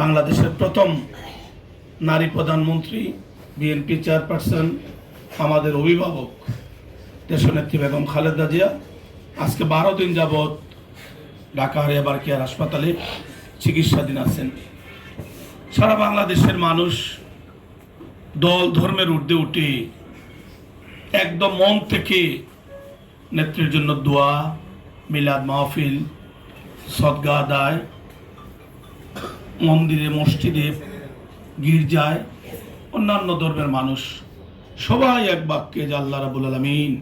বাংলাদেশের প্রথম নারী প্রধানমন্ত্রী, বিএনপি চেয়ারপারসন, আমাদের অভিভাবক, দেশনেত্রী বেগম খালেদা জিয়া। আজকে বারো দিন যাবৎ ঢাকা হারিয়াবার কেয়ার হাসপাতালে চিকিৎসাধীন আছেন। সারা বাংলাদেশের মানুষ দল ধর্মের ঊর্ধ্বে উঠে একদম মন থেকে নেত্রীর জন্য দোয়া, মিলাদ মাহফিল, সদগা আদায় মন্দিরে, মসজিদে গির্জায় অন্যান্য ধর্মের মানুষ। সবাই এক বাক্যে যে আল্লাহ রাবুল আলমিন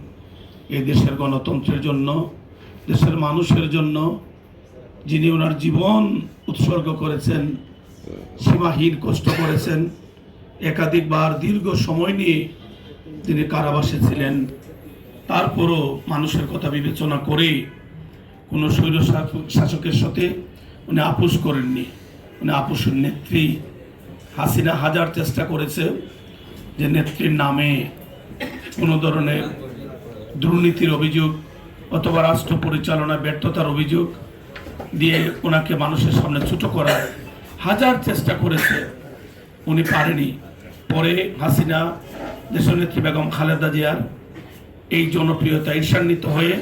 এই দেশের গণতন্ত্রের জন্য, দেশের মানুষের জন্য যিনি ওনার জীবন উৎসর্গ করেছেন, সীমাহীন কষ্ট করেছেন, একাধিকবার দীর্ঘ সময় নিয়ে তিনি কারাবাসে ছিলেন। তারপরও মানুষের কথা বিবেচনা করে কোনো শাসক- শাসকের সাথে উনি আপোষ করেননি। উনি আপোষের নেত্রী হাসিনা হাজার চেষ্টা করেছে যে নেত্রীর নামে কোনো ধরনের দুর্নীতির অভিযোগ অথবা রাষ্ট্র পরিচালনা ব্যর্থতার অভিযোগ দিয়ে ওনাকে মানুষের সামনে ছোট করার হাজার চেষ্টা করেছে। উনি পারেনি। পরে হাসিনা দেশনেত্রী বেগম খালেদা জিয়ার এই জনপ্রিয়তা ঈর্ষান্বিত হয়ে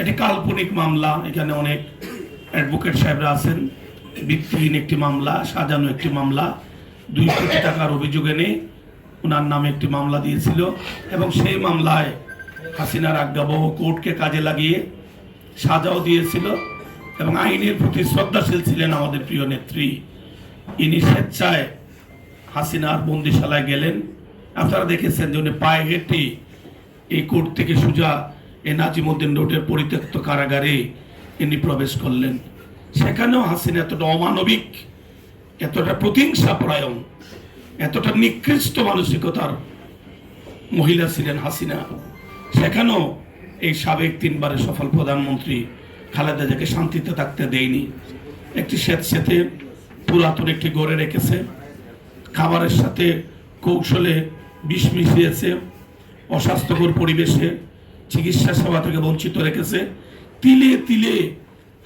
এটি কাল্পনিক মামলা, এখানে অনেক অ্যাডভোকেট সাহেবরা আছেন। ভিত্তিহীন একটি মামলা, সাজানো একটি মামলা, দুই কোটি টাকার অভিযোগ এনে ওনার নামে একটি মামলা দিয়েছিল এবং সেই মামলায় হাসিনার আজ্ঞাবহ কোর্টকে কাজে লাগিয়ে সাজাও দিয়েছিল এবং আইনের প্রতি শ্রদ্ধাশীল ছিলেন আমাদের প্রিয় নেত্রী। ইনি স্বেচ্ছায় হাসিনার বন্দিশালায় গেলেন। আপনারা দেখেছেন যে উনি পায়ে হেঁটে এই কোর্ট থেকে সোজা এ নাজিমুদ্দিন রোডের পরিত্যক্ত কারাগারে ইনি প্রবেশ করলেন। সেখানেও হাসিনা এতটা অমানবিক, এতটা প্রতিহিংসা পরায়ণ, এতটা নিকৃষ্ট মানসিকতার মহিলা ছিলেন হাসিনা। সেখানেও এই সাবেক তিনবারের সফল প্রধানমন্ত্রী খালেদা জিয়াকে শান্তিতে থাকতে দেয়নি। একটি স্বেচ্ছেতে পুরাতন একটি গড়ে রেখেছে। খাবারের সাথে কৌশলে বিষ মিশিয়েছে। অস্বাস্থ্যকর পরিবেশে চিকিৎসা সেবা থেকে বঞ্চিত রেখেছে। তিলে তিলে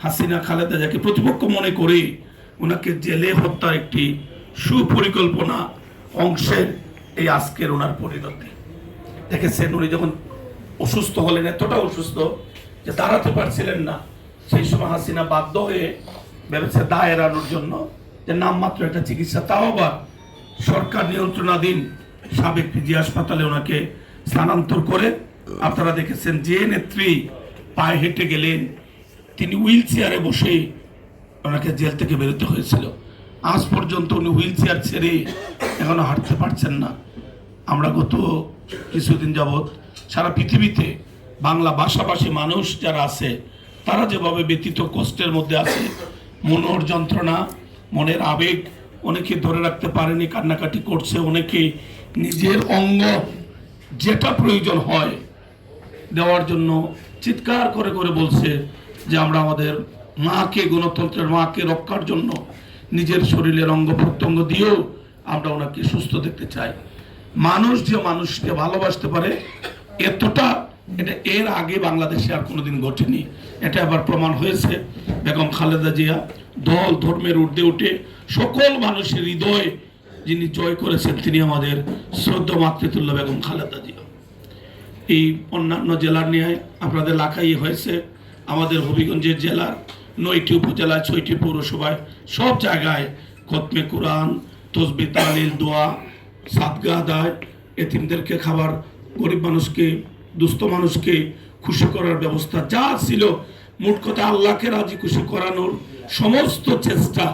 হাসিনা খালেদা যাকে প্রতিপক্ষ মনে করে ওনাকে জেলে হত্যার একটি সুপরিকল্পনা অংশের এই আজকের ওনার পরিণতি। দেখেছেন, উনি যখন অসুস্থ হলেন, এতটা অসুস্থ যে দাঁড়াতে পারছিলেন না। সেই সময় হাসিনা বাধ্য হয়ে ভেবেছে দা এড়ানোর জন্য যে নামমাত্র একটা চিকিৎসা, তাও আবার সরকার নিয়ন্ত্রণাধীন সাবেক পিজি হাসপাতালে ওনাকে স্থানান্তর করে। আপনারা দেখেছেন, যে নেত্রী পায়ে হেঁটে গেলেন তিনি হুইল চেয়ারে বসে ওনাকে জেল থেকে বেরোতে হয়েছিল। আজ পর্যন্ত উনি হুইল চেয়ার ছেড়ে এখনও হাঁটতে পারছেন না। আমরা গত কিছুদিন যাবৎ সারা পৃথিবীতে বাংলা ভাষাভাষী মানুষ যারা আছে, তারা যেভাবে ব্যতীত কষ্টের মধ্যে আছে, মনোর যন্ত্রণা, মনের আবেগ অনেকে ধরে রাখতে পারেনি, কান্নাকাটি করছে, অনেকে নিজের অঙ্গ যেটা প্রয়োজন হয় দেওয়ার জন্য চিৎকার করে করে বলছে যে আমরা আমাদের মাকে, গণতন্ত্রের মাকে রক্ষার জন্য নিজের শরীরের অঙ্গ প্রত্যঙ্গ দিয়েও আমরা ওনাকে সুস্থ দেখতে চাই। মানুষ যে মানুষকে ভালোবাসতে পারে, এতটা এটা এর আগে বাংলাদেশে আর কোনোদিন ঘটেনি। এটা আবার প্রমাণ হয়েছে। বেগম খালেদা জিয়া দল, ধর্মের ঊর্ধ্বে উঠে সকল মানুষের হৃদয় যিনি জয় করেছেন, তিনি আমাদের শ্রদ্ধা মাতৃতুল্য বেগম খালেদা জিয়া। এই অন্যান্য জেলার নিয়ে আপনাদের লাখাই হয়েছে। আমাদের হবিগঞ্জের জেলার নয়টি উপজেলায় ছয়টি পৌরসভায় সব জায়গায় খতমে কোরআন, তসবি, তালিল, দোয়া, সাদগা আদায়, এতিমদেরকে খাবার, গরিব মানুষকে, দুস্থ মানুষকে খুশি করার ব্যবস্থা যা ছিল। মোট কথা আল্লাহকে রাজি খুশি করানোর সমস্ত চেষ্টা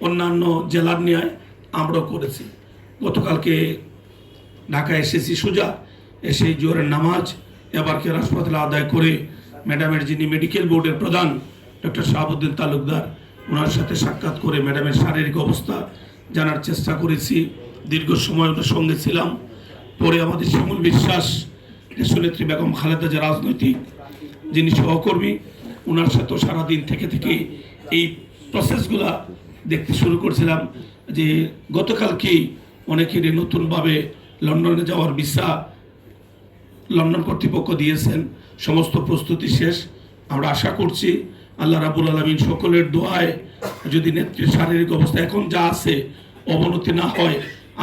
অন্যান্য জেলার নিয়ে আমরাও করেছি। গতকালকে ঢাকা এসেছি সোজা এসে জোরের নামাজ এবার কেয়ার হাসপাতালে আদায় করে ম্যাডামের যিনি মেডিকেল বোর্ডের প্রধান, ডক্টর শাহাবুদ্দিন তালুকদার, ওনার সাথে সাক্ষাৎ করে ম্যাডামের শারীরিক অবস্থা জানার চেষ্টা করেছি। দীর্ঘ সময় ওনার সঙ্গে ছিলাম। পরে আমাদের শ্যামল বিশ্বাস, দেশনেত্রী বেগম খালেদা যে রাজনৈতিক যিনি সহকর্মী, ওনার সাথেও সারাদিন থেকে থেকে এই প্রসেসগুলা দেখতে শুরু করছিলাম যে গতকালকেই অনেকেরই নতুনভাবে লন্ডনে যাওয়ার ভিসা লন্ডন কর্তৃপক্ষ দিয়েছেন। সমস্ত প্রস্তুতি শেষ। আমরা আশা করছি আল্লাহ রাবুল আলমিন সকলের দোয়ায় যদি নেত্রীর শারীরিক অবস্থা এখন যা আছে অবনতি না হয়,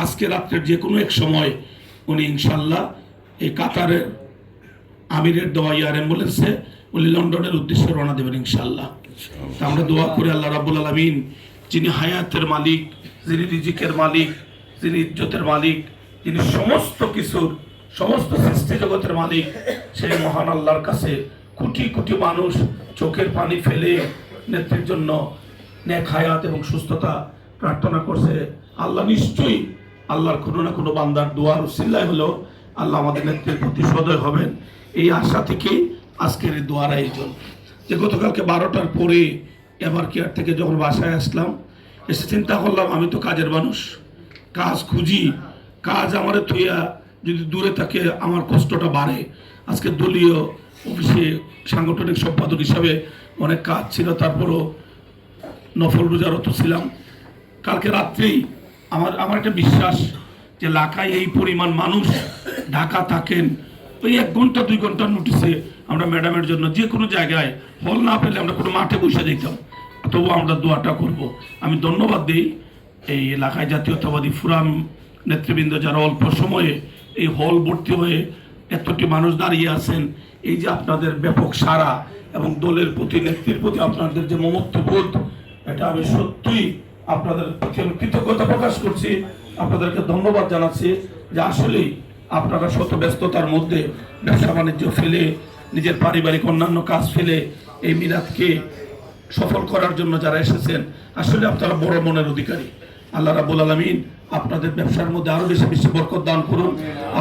আজকে রাত্রের যে কোনো এক সময় উনি ইনশাল্লাহ এই কাতারের আমিরের দোয়া ইয়ার অ্যাম্বুলেন্সে উনি লন্ডনের উদ্দেশ্যে রওনা দেবেন ইনশাল্লাহ তা আমরা দোয়া করি আল্লাহ রাবুল আলমিন, যিনি হায়াতের মালিক, যিনি রিজিকের মালিক, যিনি ইজ্জতের মালিক, যিনি সমস্ত কিছুর সমস্ত সৃষ্টি জগতের মালিক, সেই মহান আল্লাহর কাছে কোটি কোটি মানুষ চোখের পানি ফেলে নেত্রীর জন্য নেক হায়াত এবং সুস্থতা প্রার্থনা করছে। আল্লাহ নিশ্চয়ই আল্লাহর কোনো না কোনো বান্দার দোয়ার উসিল্লায় হলো আল্লাহ আমাদের নেত্রীর প্রতি সদয় হবেন। এই আশা থেকেই আজকের এই দোয়ার আয়োজন। যে গতকালকে বারোটার পরে এবার কেয়ার থেকে যখন বাসায় আসলাম, এসে চিন্তা করলাম, আমি তো কাজের মানুষ। কাজ খুঁজি, কাজ আমার থইয়া যদি দূরে থাকে, আমার কষ্টটা বাড়ে। আজকে দলীয় অফিসে সাংগঠনিক সম্পাদক হিসাবে অনেক কাজ ছিল, তারপরও নফল রোজারত ছিলাম। কালকে রাত্রেই আমার আমার একটা বিশ্বাস যে লাখায় এই পরিমাণ মানুষ, ঢাকা থাকেন, ওই এক ঘণ্টা, দুই ঘণ্টার নোটিসে আমরা ম্যাডামের জন্য যে কোনো জায়গায় হল না পেলে আমরা কোনো মাঠে বসে যেতাম। তবু আমরা দোয়াটা করব। আমি ধন্যবাদ দিই এই এলাকায় জাতীয়তাবাদী ফুরাম নেতৃবৃন্দ যারা অল্প সময়ে এই হল ভর্তি হয়ে এতটি মানুষ দাঁড়িয়ে আছেন, এই যে আপনাদের ব্যাপক সারা এবং দলের প্রতি, নেত্রীর প্রতি আপনাদের যে মমত্ববোধ, এটা আমি সত্যিই আপনাদের প্রতি আমি কৃতজ্ঞতা প্রকাশ করছি। আপনাদেরকে ধন্যবাদ জানাচ্ছি যে আসলেই আপনারা শত ব্যস্ততার মধ্যে ব্যবসা বাণিজ্য ফেলে, নিজের পারিবারিক অন্যান্য কাজ ফেলে এই মিরাদকে সফল করার জন্য যারা এসেছেন, আসলে আপনারা বড় মনের অধিকারী। আল্লাহ রাবুল আলমিন আপনাদের ব্যবসার মধ্যে আরও বেশি বেশি বরকত দান করুন।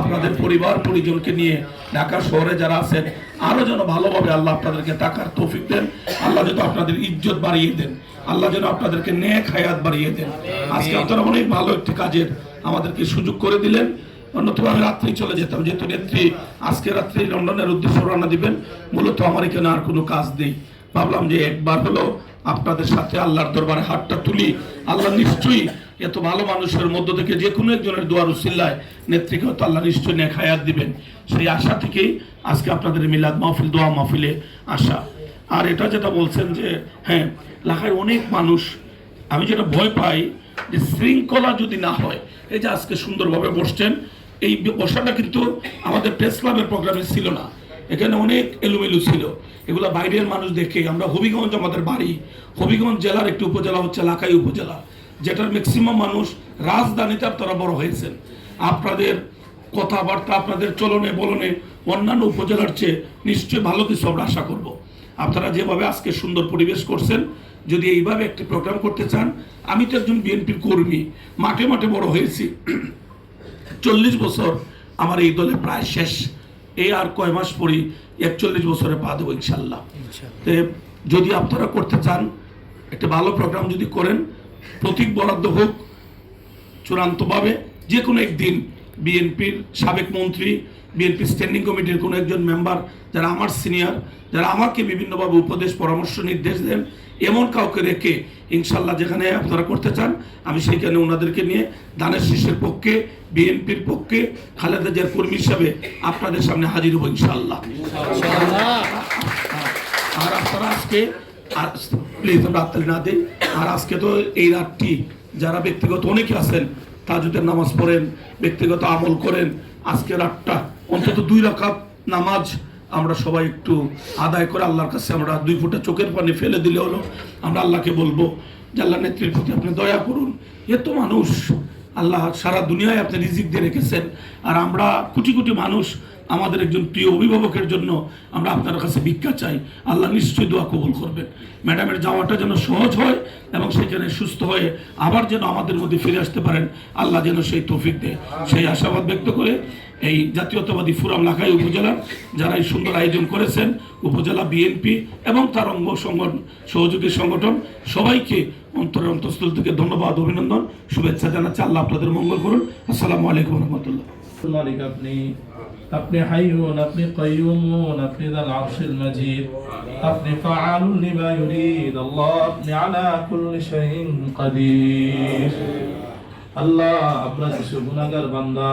আপনাদের পরিবার, পরিজনকে নিয়ে ঢাকা শহরে যারা আছেন, আরও যেন ভালোভাবে আল্লাহ আপনাদেরকে টাকার তৌফিক দেন। আল্লাহ যেন আপনাদের ইজ্জত বাড়িয়ে দেন। আল্লাহ যেন আপনাদেরকে নেক হায়াত বাড়িয়ে দেন। আজকে আপনারা অনেক ভালো একটি কাজের আমাদেরকে সুযোগ করে দিলেন। অন্যতম আমি রাত্রেই চলে যেতাম। যেহেতু নেত্রী আজকে রাত্রি লন্ডনের উদ্দেশ্যে রওনা দিবেন, মূলত আমার এখানে আর কোনো কাজ নেই। ভাবলাম যে একবার হলো আপনাদের সাথে আল্লাহর দরবারে হাতটা তুলি। আল্লাহ নিশ্চয়ই এত ভালো মানুষের মধ্য থেকে যে কোনো একজনের দোয়ার উসিল্লায় নেত্রীকে হয়তো আল্লাহ নিশ্চয়ই নেক হায়াত দিবেন। সেই আশা থেকেই আজকে আপনাদের মিলাদ মাহফিল, দোয়া মাহফিলে আসা। আর এটা যেটা বলছেন যে হ্যাঁ লেখায় অনেক মানুষ, আমি যেটা ভয় পাই যে শৃঙ্খলা যদি না হয়, এই যে আজকে সুন্দরভাবে বসছেন, এই বসাটা কিন্তু আমাদের প্রেস ক্লাবের প্রোগ্রামে ছিল না। এখানে অনেক এলোমেলো ছিল। এগুলো বাইরের মানুষ দেখে আমরা হবিগঞ্জ আমাদের বাড়ি। হবিগঞ্জ জেলার একটি উপজেলা হচ্ছে লাকাই উপজেলা, যেটার ম্যাক্সিমাম মানুষ রাজধানীতে আপনারা বড় হয়েছেন। আপনাদের কথাবার্তা, আপনাদের চলনে বলনে অন্যান্য উপজেলার চেয়ে নিশ্চয়ই ভালো কিছু আমরা আশা করব। আপনারা যেভাবে আজকে সুন্দর পরিবেশ করছেন, যদি এইভাবে একটি প্রোগ্রাম করতে চান, আমি তো একজন বিএনপির কর্মী, মাঠে মাঠে বড় হয়েছি। চল্লিশ বছর আমার এই দলে প্রায় শেষ। এই আর কয় মাস পরই একচল্লিশ বছরে পা দেবো ইনশাল্লাহ। যদি আপনারা করতে চান একটা ভালো প্রোগ্রাম যদি করেন প্রতীক বরাদ্দ হোক চূড়ান্তভাবে যে কোনো একদিন বিএনপির সাবেক মন্ত্রী বিএনপি স্ট্যান্ডিং কমিটির কোনো একজন মেম্বার যারা আমার সিনিয়র যারা আমাকে বিভিন্নভাবে উপদেশ পরামর্শ নির্দেশ দেন এমন কাউকে রেখে ইনশাল্লাহ যেখানে আপনারা করতে চান আমি সেইখানে ওনাদেরকে নিয়ে দানের শীষের পক্ষে বিএনপির পক্ষে খালেদা জিয়ার কর্মী হিসাবে আপনাদের সামনে হাজির হব ইনশাল্লাহ আর আপনারা আজকে, আর প্লিজ হাততালি না দিই। আর আজকে তো এই রাতটি যারা ব্যক্তিগত অনেকে আছেন তাজুদের নামাজ পড়েন, ব্যক্তিগত আমল করেন, আজকে রাতটা অন্তত দুই রাকাত নামাজ আমরা সবাই একটু আদায় করে আল্লাহর কাছে আমরা দুই ফুটা চোখের পানি ফেলে দিলে হলো। আমরা আল্লাহকে বলব যে আল্লাহ নেত্রীর প্রতি আপনি দয়া করুন। এত মানুষ। আল্লাহ সারা দুনিয়ায় আপনি রিজিক দিয়ে রেখেছেন। আর আমরা কোটি কোটি মানুষ আমাদের একজন প্রিয় অভিভাবকের জন্য আমরা আপনার কাছে ভিক্ষা চাই। আল্লাহ নিশ্চয়ই দোয়া কবুল করবেন। ম্যাডামের যাওয়াটা যেন সহজ হয় এবং সেখানে সুস্থ হয়ে আবার যেন আমাদের মধ্যে ফিরে আসতে পারেন, আল্লাহ যেন সেই তৌফিক দেয়। সেই আশাবাদ ব্যক্ত করে এই জাতীয়তাবাদী ফুরাম লাখাই উপজেলার যারা এই সুন্দর আয়োজন করেছেন, উপজেলা বিএনপি এবং তার অঙ্গ সংগঠন, সহযোগী সংগঠন, সবাইকে অন্তরের অন্তঃস্থল থেকে ধন্যবাদ, অভিনন্দন, শুভেচ্ছা জানাচ্ছি, আল্লাহ আপনাদের মঙ্গল করুন। আসসালামু আলাইকুম রহমতুল্লাহ। মালিক আপনি আপনি হাইয়ুন, আপনি কাইয়ুমুন, আপনি দাল আরশিল মাজিদ। আপনি ফাআলুন লিমা ইউরিদ, আল্লাহ আপনি আলা কুল্লি শাইইন কাদির। আল্লাহ আমরা কিছু গুনাহগার বান্দা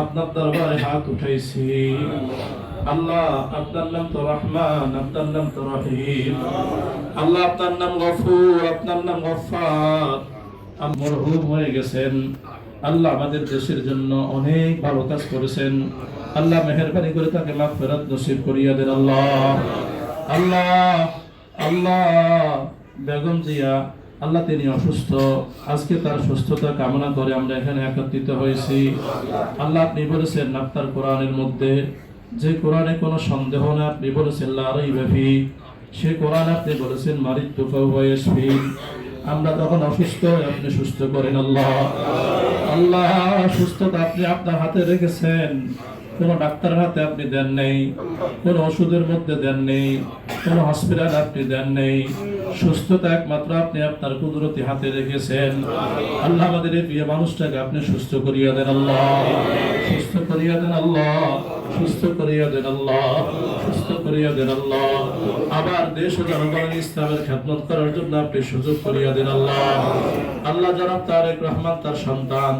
আপনার দরবারে হাত উঠাইছি। আল্লাহ, আপনার নাম তো রহমান, আপনার নাম তো রহিম। আল্লাহ, আপনার নাম গফুর, আপনার নাম গফার হয়ে গেছেন। আল্লাহ আমাদের দেশের জন্য অনেক ভালো কাজ করেছেন। আল্লাহ মেহরবানি করে তাকে মাগফিরাত নসিব করিয়া দেন আল্লাহ। আল্লাহ আল্লাহ, বেগম জিয়া, আল্লাহ তিনি অসুস্থ। আজকে তার সুস্থতা কামনা করে আমরা এখানে একত্রিত হয়েছি। আল্লাহ আপনি বলেছেন আপনার কোরআনের মধ্যে যে কোরআনে কোনো সন্দেহ না, আপনি বলেছেন ব্যাপী সে কোরআন আপনি বলেছেন মারিত আমরা তখন অসুস্থ, আপনি সুস্থ করেন, আল্লাহ। আল্লাহ, সুস্থতা আপনি আপনার হাতে রেখেছেন। কোনো ডাক্তারের হাতে আপনি দেন নেই, কোনো ওষুধের মধ্যে দেন নেই, কোনো হসপিটাল আপনি দেন নেই। সুস্থতা একমাত্র আপনি আপনার কুদরতি হাতে রেখেছেন। আল্লাহ আমাদের এই প্রিয় মানুষটাকে আপনি সুস্থ করিয়া দেন, আল্লাহ। সুস্থ করিয়া দেন আল্লাহ, সুস্থ করিয়া দেন আল্লাহ, সুস্থ করিয়া দেন আল্লাহ। আবার দেশ ও জনগণের ইসলামের খেদমত করার জন্য আপনি সুযোগ করিয়া দেন আল্লাহ। আল্লাহ তার তারেক রহমান তার সন্তান,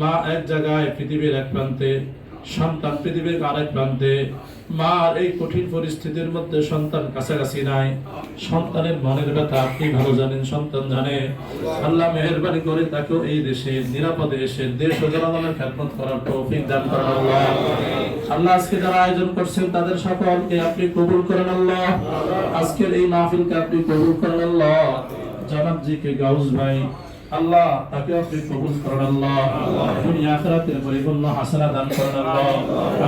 মা এক জায়গায় পৃথিবীর এক প্রান্তে সন্তান পৃথিবীর আরেক প্রান্তে। মার এই কঠিন পরিস্থিতির মধ্যে সন্তান কাছাকাছি নাই। সন্তানের মনের ব্যথা, আপনি ভালো জানেন, সন্তান জানে। আল্লাহ মেহরবানি করে তাকেও এই দেশে, নিরাপদে এসে দেশ ও জনগণের খেদমত করার তৌফিক দান করেন আল্লাহ। আল্লাহ আজকে যারা আয়োজন করছেন, তাদের সকলকে আপনি কবুল করেন আল্লাহ। আজকের এই মাহফিলকে আপনি কবুল করেন আল্লাহ। জনাব জি কে গাউস ভাই আল্লাহ, তাকে আপনি কবুল করেন আল্লাহ। দুনিয়া আখিরাতের পরিপূর্ণ হাসানা দান করেন আল্লাহ।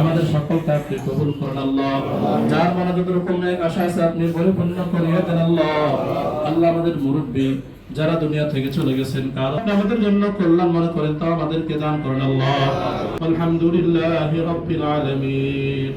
আমাদের সকলকে আপনি কবুল করেন আল্লাহ। যার মনে যত রকম এক আশা আছে, আপনি পরিপূর্ণ করিয়ে দেন আল্লাহ। আল্লাহ আমাদের মুরব্বী, যারা দুনিয়া থেকে চলে গেছেন, কার আপনি আমাদের জন্য কল্যাণ মনে করেন তা আমাদেরকে দান করেন আল্লাহ। আলহামদুলিল্লাহি রাব্বিল আলামিন।